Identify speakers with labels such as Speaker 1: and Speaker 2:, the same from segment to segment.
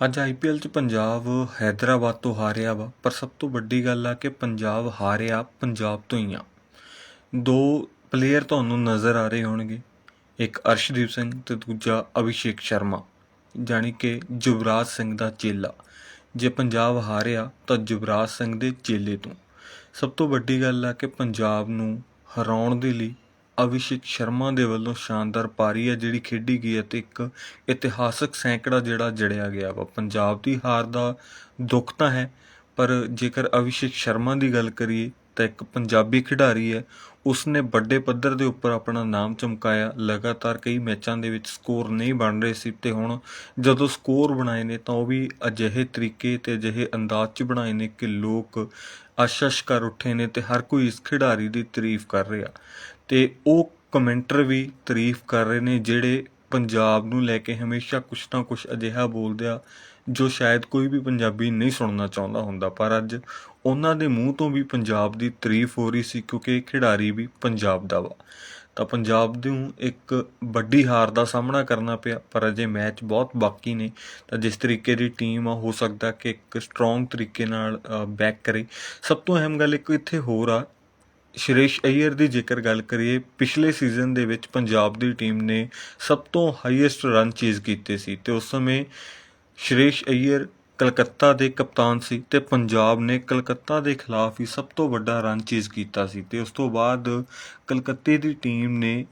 Speaker 1: ਅੱਜ ਆਈਪੀਐਲ 'ਚ ਪੰਜਾਬ ਹੈਦਰਾਬਾਦ ਤੋਂ ਹਾਰਿਆ ਵਾ, ਪਰ ਸਭ ਤੋਂ ਵੱਡੀ ਗੱਲ ਆ ਕਿ ਪੰਜਾਬ ਹਾਰਿਆ ਪੰਜਾਬ ਤੋਂ ਹੀ ਆ। ਦੋ ਪਲੇਅਰ ਤੁਹਾਨੂੰ ਨਜ਼ਰ ਆ ਰਹੇ ਹੋਣਗੇ, ਇੱਕ ਅਰਸ਼ਦੀਪ ਸਿੰਘ ਤੇ ਦੂਜਾ ਅਭਿਸ਼ੇਕ ਸ਼ਰਮਾ, ਜਾਣੀ ਕਿ ਯੁਵਰਾਜ ਸਿੰਘ ਦਾ ਚੇਲਾ। ਜੇ ਪੰਜਾਬ ਹਾਰਿਆ ਤਾਂ ਯੁਵਰਾਜ ਸਿੰਘ ਦੇ ਚੇਲੇ ਤੋਂ। ਸਭ ਤੋਂ ਵੱਡੀ ਗੱਲ ਆ ਕਿ ਪੰਜਾਬ ਨੂੰ ਹਰਾਉਣ ਦੇ ਲਈ ਅਭਿਸ਼ੇਕ ਸ਼ਰਮਾ ਦੇ ਵੱਲੋਂ ਸ਼ਾਨਦਾਰ ਪਾਰੀ ਹੈ, ਜਿਹੜੀ ਖੇਡੀ ਗਈ ਹੈ ਤੇ ਇੱਕ ਇਤਿਹਾਸਕ ਸੈਂਕੜਾ ਜਿਹੜਾ ਜੜਿਆ ਗਿਆ ਵਾ। ਪੰਜਾਬ ਦੀ ਹਾਰ ਦਾ ਦੁੱਖ ਤਾਂ ਹੈ, ਪਰ ਜੇਕਰ ਅਭਿਸ਼ੇਕ ਸ਼ਰਮਾ ਦੀ ਗੱਲ ਕਰੀਏ ਤਾਂ ਇੱਕ ਪੰਜਾਬੀ ਖਿਡਾਰੀ ਹੈ। ਉਸਨੇ ਵੱਡੇ ਪੱਧਰ ਦੇ ਉੱਪਰ ਆਪਣਾ ਨਾਮ ਚਮਕਾਇਆ। ਲਗਾਤਾਰ ਕਈ ਮੈਚਾਂ ਦੇ ਵਿੱਚ ਸਕੋਰ ਨਹੀਂ ਬਣ ਰਹੇ ਸੀ ਤੇ ਹੁਣ ਜਦੋਂ ਸਕੋਰ ਬਣਾਏ ਨੇ ਤਾਂ ਉਹ ਵੀ ਅਜਿਹੇ ਤਰੀਕੇ ਤੇ ਅਜਿਹੇ ਅੰਦਾਜ਼ 'ਚ ਬਣਾਏ ਨੇ ਕਿ ਲੋਕ ਆਸ਼ਸ਼ ਕਰ ਉੱਠੇ ਨੇ ਤੇ ਹਰ ਕੋਈ ਇਸ ਖਿਡਾਰੀ ਦੀ ਤਾਰੀਫ ਕਰ ਰਿਹਾ। ਤੇ ਉਹ ਕਮੈਂਟਰ ਵੀ ਤਾਰੀਫ ਕਰ ਰਹੇ ਨੇ ਜਿਹੜੇ ਪੰਜਾਬ ਨੂੰ ਲੈ ਕੇ ਹਮੇਸ਼ਾ ਕੁਛ ਨਾ ਕੁਛ ਅਜਿਹਾ ਬੋਲਦੇ ਆ, ਜੋ ਸ਼ਾਇਦ ਕੋਈ ਵੀ ਪੰਜਾਬੀ ਨਹੀਂ ਸੁਣਨਾ ਚਾਹੁੰਦਾ ਹੁੰਦਾ। ਪਰ ਅੱਜ ਉਹਨਾਂ ਦੇ ਮੂੰਹ ਤੋਂ ਵੀ ਪੰਜਾਬ ਦੀ ਤਾਰੀਫ ਹੋ ਰਹੀ ਸੀ, ਕਿਉਂਕਿ ਖਿਡਾਰੀ ਵੀ ਪੰਜਾਬ ਦਾ ਵਾ। ਤਾਂ ਪੰਜਾਬ ਨੂੰ ਇੱਕ ਵੱਡੀ ਹਾਰ ਦਾ ਸਾਹਮਣਾ ਕਰਨਾ ਪਿਆ, ਪਰ ਅਜੇ ਮੈਚ ਬਹੁਤ ਬਾਕੀ ਨੇ। ਤਾਂ ਜਿਸ ਤਰੀਕੇ ਦੀ ਟੀਮ ਆ, ਹੋ ਸਕਦਾ ਕਿ ਇੱਕ ਸਟਰੋਂਗ ਤਰੀਕੇ ਨਾਲ ਬੈਕ ਕਰੇ। ਸਭ ਤੋਂ ਅਹਿਮ ਗੱਲ ਇੱਕ ਇੱਥੇ ਹੋਰ ਆ ਸ਼੍ਰੇਸ਼ ਅਈਅਰ ਦੀ ਜੇਕਰ ਗੱਲ ਕਰੀਏ, ਪਿਛਲੇ ਸੀਜ਼ਨ ਦੇ ਵਿੱਚ ਪੰਜਾਬ ਦੀ ਟੀਮ ਨੇ ਸਭ ਤੋਂ ਹਾਈਐਸਟ ਰਨ ਚੇਜ਼ ਕੀਤੇ ਸੀ ਤੇ ਉਸ ਸਮੇਂ ਸ਼੍ਰੇਸ਼ ਅਈਅਰ ਕਲਕੱਤਾ ਦੇ ਕਪਤਾਨ ਸੀ ਤੇ ਪੰਜਾਬ ਨੇ ਕਲਕੱਤਾ ਦੇ ਖਿਲਾਫ ਹੀ ਸਭ ਤੋਂ ਵੱਡਾ ਰਨ ਚੇਜ਼ ਕੀਤਾ ਸੀ ਤੇ ਉਸ ਤੋਂ ਬਾਅਦ ਕਲਕੱਤੇ ਦੀ ਟੀਮ ਨੇ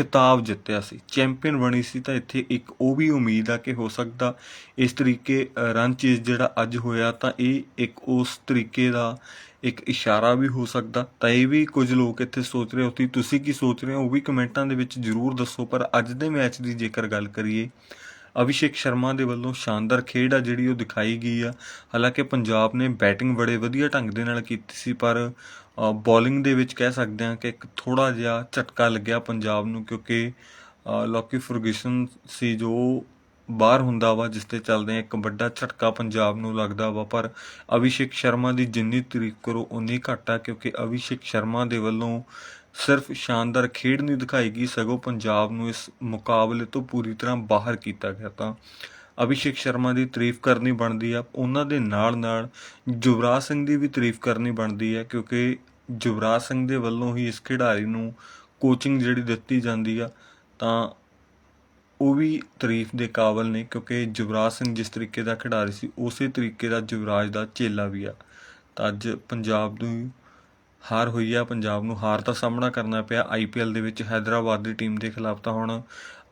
Speaker 1: ਖਿਤਾਬ ਜਿੱਤਿਆ ਸੀ। ਚੈਂਪੀਅਨ ਬਣੀ ਸੀ ਤਾਂ ਇੱਥੇ ਇੱਕ ਉਹ ਵੀ ਉਮੀਦ ਆ ਕਿ ਹੋ ਸਕਦਾ ਇਸ ਤਰੀਕੇ ਰਨ ਚੇਜ਼ ਜਿਹੜਾ ਅੱਜ ਹੋਇਆ ਤਾਂ ਇਹ ਇੱਕ ਉਸ ਤਰੀਕੇ ਦਾ ਇੱਕ ਇਸ਼ਾਰਾ ਵੀ ਹੋ ਸਕਦਾ। ਤਾਂ ਇਹ ਵੀ ਕੁਝ ਲੋਕ ਇੱਥੇ ਸੋਚ ਰਹੇ ਹੋ। ਤੁਸੀਂ ਕੀ ਸੋਚ ਰਹੇ ਹੋ? ਉਹ ਵੀ ਕਮੈਂਟਾਂ ਦੇ ਵਿੱਚ ਜਰੂਰ ਦੱਸੋ। ਪਰ ਅੱਜ ਦੇ ਮੈਚ ਦੀ ਜੇਕਰ ਗੱਲ ਕਰੀਏ, ਅਭਿਸ਼ੇਕ ਸ਼ਰਮਾ ਦੇ ਵੱਲੋਂ ਸ਼ਾਨਦਾਰ ਖੇਡ ਆ ਜਿਹੜੀ ਉਹ ਦਿਖਾਈ ਗਈ ਆ। ਹਾਲਾਂਕਿ ਪੰਜਾਬ ਨੇ ਬੈਟਿੰਗ ਬੜੇ ਵਧੀਆ ਢੰਗ ਦੇ ਨਾਲ ਕੀਤੀ ਸੀ, ਪਰ ਬੋਲਿੰਗ ਦੇ ਵਿੱਚ ਕਹਿ ਸਕਦੇ ਹਾਂ ਕਿ ਇੱਕ ਥੋੜਾ ਜਿਹਾ ਝਟਕਾ ਲੱਗਿਆ ਪੰਜਾਬ ਨੂੰ, ਕਿਉਂਕਿ ਲੋਕੀ ਫਰਗੂਸਨ ਸੀ ਜੋ ਬਾਹਰ ਹੁੰਦਾ ਵਾ, ਜਿਸ ਤੇ ਚੱਲਦੇ ਇੱਕ ਵੱਡਾ ਝਟਕਾ ਪੰਜਾਬ ਨੂੰ ਲੱਗਦਾ ਵਾ। ਪਰ ਅਭਿਸ਼ੇਕ ਸ਼ਰਮਾ ਦੀ ਜਿੰਨੀ ਤਾਰੀਫ ਕਰੋ ਉਨੀ ਘੱਟ ਆ, ਕਿਉਂਕਿ ਅਭਿਸ਼ੇਕ ਸ਼ਰਮਾ ਦੇ ਵੱਲੋਂ ਸਿਰਫ ਸ਼ਾਨਦਾਰ ਖੇਡ ਨਹੀਂ ਦਿਖਾਈ ਗਈ, ਸਗੋਂ ਪੰਜਾਬ ਨੂੰ ਇਸ ਮੁਕਾਬਲੇ ਤੋਂ ਪੂਰੀ ਤਰ੍ਹਾਂ ਬਾਹਰ ਕੀਤਾ ਗਿਆ ਤਾਂ ਅਭਿਸ਼ੇਕ ਸ਼ਰਮਾ ਦੀ ਤਾਰੀਫ ਕਰਨੀ ਬਣਦੀ ਆ। ਉਹਨਾਂ ਦੇ ਨਾਲ ਨਾਲ ਯੁਵਰਾਜ ਸਿੰਘ ਦੀ ਵੀ ਤਾਰੀਫ ਕਰਨੀ ਬਣਦੀ ਹੈ ਕਿਉਂਕਿ ਯੁਵਰਾਜ ਸਿੰਘ ਦੇ ਵੱਲੋਂ ਹੀ ਇਸ ਖਿਡਾਰੀ ਨੂੰ ਕੋਚਿੰਗ ਜਿਹੜੀ ਦਿੱਤੀ ਜਾਂਦੀ ਆ, ਤਾਂ ਉਹ ਵੀ ਤਾਰੀਫ ਦੇ ਕਾਬਲ ਨੇ, ਕਿਉਂਕਿ ਯੁਵਰਾਜ ਸਿੰਘ ਜਿਸ ਤਰੀਕੇ ਦਾ ਖਿਡਾਰੀ ਸੀ, ਉਸੇ ਤਰੀਕੇ ਦਾ ਯੁਵਰਾਜ ਦਾ ਚੇਲਾ ਵੀ ਆ। ਤਾਂ ਅੱਜ ਪੰਜਾਬ ਨੂੰ ਹਾਰ ਹੋਈ ਆ, ਪੰਜਾਬ ਨੂੰ ਹਾਰ ਦਾ ਸਾਹਮਣਾ ਕਰਨਾ ਪਿਆ। ਆਈਪੀਐਲ ਦੇ ਵਿੱਚ ਹੈਦਰਾਬਾਦ ਦੀ ਟੀਮ ਦੇ ਖਿਲਾਫ ਤਾਂ ਹੁਣ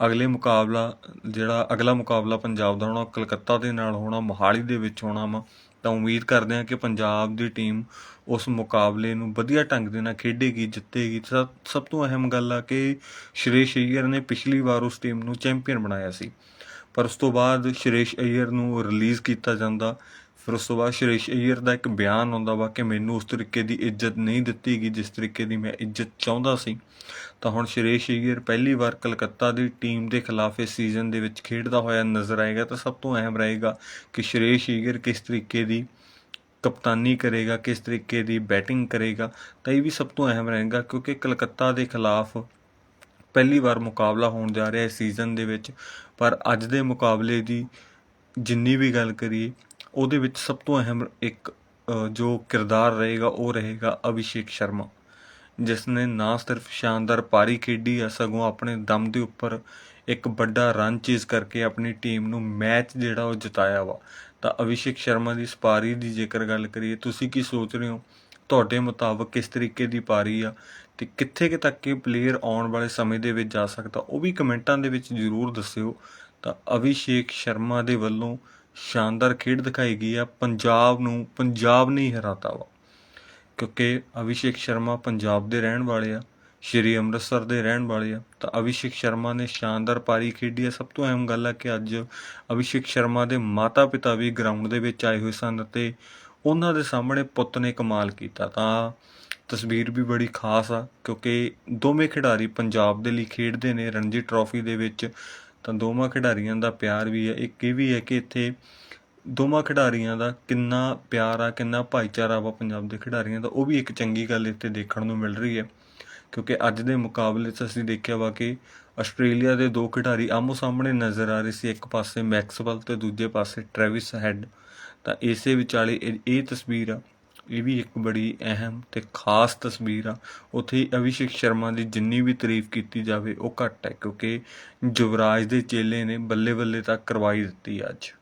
Speaker 1: ਅਗਲੇ ਮੁਕਾਬਲਾ, ਜਿਹੜਾ ਅਗਲਾ ਮੁਕਾਬਲਾ ਪੰਜਾਬ ਦਾ ਹੋਣਾ, ਕਲਕੱਤਾ ਦੇ ਨਾਲ ਹੋਣਾ, ਮੋਹਾਲੀ ਦੇ ਵਿੱਚ ਹੋਣਾ ਵਾ। ਤਾਂ ਉਮੀਦ ਕਰਦੇ ਹਾਂ ਕਿ ਪੰਜਾਬ ਦੀ ਟੀਮ ਉਸ ਮੁਕਾਬਲੇ ਨੂੰ ਵਧੀਆ ਢੰਗ ਦੇ ਨਾਲ ਖੇਡੇਗੀ, ਜਿੱਤੇਗੀ। ਸਭ ਸਭ ਤੋਂ ਅਹਿਮ ਗੱਲ ਆ ਕਿ ਸ਼੍ਰੇਸ਼ ਅਈਅਰ ਨੇ ਪਿਛਲੀ ਵਾਰ ਉਸ ਟੀਮ ਨੂੰ ਚੈਂਪੀਅਨ ਬਣਾਇਆ ਸੀ। ਪਰ ਉਸ ਤੋਂ ਬਾਅਦ ਸ਼੍ਰੇਸ਼ ਅਈਅਰ ਨੂੰ ਰਿਲੀਜ਼ ਕੀਤਾ ਜਾਂਦਾ। ਫਿਰ ਉਸ ਤੋਂ ਬਾਅਦ ਸ਼੍ਰੇਸ਼ ਅਈਅਰ ਦਾ ਇੱਕ ਬਿਆਨ ਆਉਂਦਾ ਵਾ ਕਿ ਮੈਨੂੰ ਉਸ ਤਰੀਕੇ ਦੀ ਇੱਜ਼ਤ ਨਹੀਂ ਦਿੱਤੀ ਗਈ ਜਿਸ ਤਰੀਕੇ ਦੀ ਮੈਂ ਇੱਜ਼ਤ ਚਾਹੁੰਦਾ ਸੀ। ਤਾਂ ਹੁਣ ਸ਼੍ਰੇਸ਼ ਅਈਅਰ ਪਹਿਲੀ ਵਾਰ ਕਲਕੱਤਾ ਦੀ ਟੀਮ ਦੇ ਖਿਲਾਫ ਇਸ ਸੀਜ਼ਨ ਦੇ ਵਿੱਚ ਖੇਡਦਾ ਹੋਇਆ ਨਜ਼ਰ ਆਏਗਾ ਤਾਂ ਸਭ ਤੋਂ ਅਹਿਮ ਰਹੇਗਾ ਕਿ ਸ਼੍ਰੇਸ਼ ਅਈਅਰ ਕਿਸ ਤਰੀਕੇ ਦੀ ਕਪਤਾਨੀ ਕਰੇਗਾ, ਕਿਸ ਤਰੀਕੇ ਦੀ ਬੈਟਿੰਗ ਕਰੇਗਾ, ਤਾਂ ਇਹ ਵੀ ਸਭ ਤੋਂ ਅਹਿਮ ਰਹੇਗਾ ਕਿਉਂਕਿ ਕਲਕੱਤਾ ਦੇ ਖਿਲਾਫ ਪਹਿਲੀ ਵਾਰ ਮੁਕਾਬਲਾ ਹੋਣ ਜਾ ਰਿਹਾ ਹੈ ਸੀਜ਼ਨ ਦੇ ਵਿੱਚ। ਪਰ ਅੱਜ ਦੇ ਮੁਕਾਬਲੇ ਦੀ ਜਿੰਨੀ ਵੀ ਗੱਲ ਕਰੀਏ ਉਹਦੇ ਵਿੱਚ ਸਭ ਤੋਂ ਅਹਿਮ ਇੱਕ ਜੋ ਕਿਰਦਾਰ ਰਹੇਗਾ, ਉਹ ਰਹੇਗਾ ਅਭਿਸ਼ੇਕ ਸ਼ਰਮਾ। ਜਿਸ ਨੇ ਨਾ ਸਿਰਫ ਸ਼ਾਨਦਾਰ ਪਾਰੀ ਖੇਡੀ ਆ, ਸਗੋਂ ਆਪਣੇ ਦਮ ਦੇ ਉੱਪਰ ਇੱਕ ਵੱਡਾ ਰਨ ਚੇਜ਼ ਕਰਕੇ ਆਪਣੀ ਟੀਮ ਨੂੰ ਮੈਚ ਜਿਹੜਾ ਉਹ ਜਿਤਾਇਆ ਵਾ। ਤਾਂ ਅਭਿਸ਼ੇਕ ਸ਼ਰਮਾ ਦੀ ਇਸ ਪਾਰੀ ਦੀ ਜੇਕਰ ਗੱਲ ਕਰੀਏ, ਤੁਸੀਂ ਕੀ ਸੋਚ ਰਹੇ ਹੋ? ਤੁਹਾਡੇ ਮੁਤਾਬਕ ਕਿਸ ਤਰੀਕੇ ਦੀ ਪਾਰੀ ਆ? ਤੇ ਕਿੱਥੇ ਕਿ ਤੱਕ ਇਹ ਪਲੇਅਰ ਆਉਣ ਵਾਲੇ ਸਮੇਂ ਦੇ ਵਿੱਚ ਜਾ ਸਕਦਾ? ਉਹ ਵੀ ਕਮੈਂਟਾਂ ਦੇ ਵਿੱਚ ਜ਼ਰੂਰ ਦੱਸਿਓ। ਤਾਂ ਅਭਿਸ਼ੇਕ ਸ਼ਰਮਾ ਦੇ ਵੱਲੋਂ ਸ਼ਾਨਦਾਰ ਖੇਡ ਦਿਖਾਈ ਗਈ ਆ, ਪੰਜਾਬ ਨੂੰ, ਪੰਜਾਬ ਨੇ ਹੀ ਹਰਾਤਾ ਵਾ। ਕਿਉਂਕਿ ਅਭਿਸ਼ੇਕ ਸ਼ਰਮਾ ਪੰਜਾਬ ਦੇ ਰਹਿਣ ਵਾਲੇ ਆ, ਸ਼੍ਰੀ ਅੰਮ੍ਰਿਤਸਰ ਦੇ ਰਹਿਣ ਵਾਲੇ ਆ, ਤਾਂ ਅਭਿਸ਼ੇਕ ਸ਼ਰਮਾ ਨੇ ਸ਼ਾਨਦਾਰ ਪਾਰੀ ਖੇਡੀ ਆ। ਸਭ ਤੋਂ ਅਹਿਮ ਗੱਲ ਆ ਕਿ ਅੱਜ ਅਭਿਸ਼ੇਕ ਸ਼ਰਮਾ ਦੇ ਮਾਤਾ-ਪਿਤਾ ਵੀ ਗਰਾਊਂਡ ਦੇ ਵਿੱਚ ਆਏ ਹੋਏ ਸਨ ਅਤੇ ਉਹਨਾਂ ਦੇ ਸਾਹਮਣੇ ਪੁੱਤ ਨੇ ਕਮਾਲ ਕੀਤਾ। ਤਾਂ ਤਸਵੀਰ ਵੀ ਬੜੀ ਖਾਸ ਆ, ਕਿਉਂਕਿ ਦੋਵੇਂ ਖਿਡਾਰੀ ਪੰਜਾਬ ਦੇ ਲਈ ਖੇਡਦੇ ਨੇ, ਰਣਜੀ ਟਰਾਫੀ ਦੇ ਵਿੱਚ ਤਾਂ ਦੋਵਾਂ ਖਿਡਾਰੀਆਂ ਦਾ ਪਿਆਰ ਵੀ ਹੈ, ਇੱਕ ਇਹ ਵੀ ਹੈ ਕਿ ਇੱਥੇ ਦੋਵਾਂ ਖਿਡਾਰੀਆਂ ਦਾ ਕਿੰਨਾ ਪਿਆਰ ਆ, ਕਿੰਨਾ ਭਾਈਚਾਰਾ ਵਾ ਪੰਜਾਬ ਦੇ ਖਿਡਾਰੀਆਂ ਦਾ, ਉਹ ਵੀ ਇੱਕ ਚੰਗੀ ਗੱਲ ਇੱਥੇ ਦੇਖਣ ਨੂੰ ਮਿਲ ਰਹੀ ਹੈ। ਕਿਉਂਕਿ ਅੱਜ ਦੇ ਮੁਕਾਬਲੇ 'ਚ ਅਸੀਂ ਦੇਖਿਆ ਵਾ ਕਿ ਆਸਟ੍ਰੇਲੀਆ ਦੇ ਦੋ ਖਿਡਾਰੀ ਆਮੋ ਸਾਹਮਣੇ ਨਜ਼ਰ ਆ ਰਹੇ ਸੀ, ਇੱਕ ਪਾਸੇ ਮੈਕਸਵੈਲ ਤੇ ਦੂਜੇ ਪਾਸੇ ਟ੍ਰੈਵਿਸ ਹੈਡ। ਤਾਂ ਇਸੇ ਵਿਚਾਲੇ ਇਹ- ਇਹ ਤਸਵੀਰ ਆ। ਇਹ ਵੀ ਇੱਕ ਬੜੀ ਅਹਿਮ ਤੇ ਖਾਸ ਤਸਵੀਰ ਆ। ਉੱਥੇ ਅਭਿਸ਼ੇਕ ਸ਼ਰਮਾ ਦੀ ਜਿੰਨੀ ਵੀ ਤਾਰੀਫ ਕੀਤੀ ਜਾਵੇ, ਉਹ ਘੱਟ ਹੈ, ਕਿਉਂਕਿ ਯੁਵਰਾਜ ਦੇ ਚੇਲੇ ਨੇ ਬੱਲੇ ਬੱਲੇ ਤੱਕ ਕਰਵਾਈ ਦਿੱਤੀ ਅੱਜ।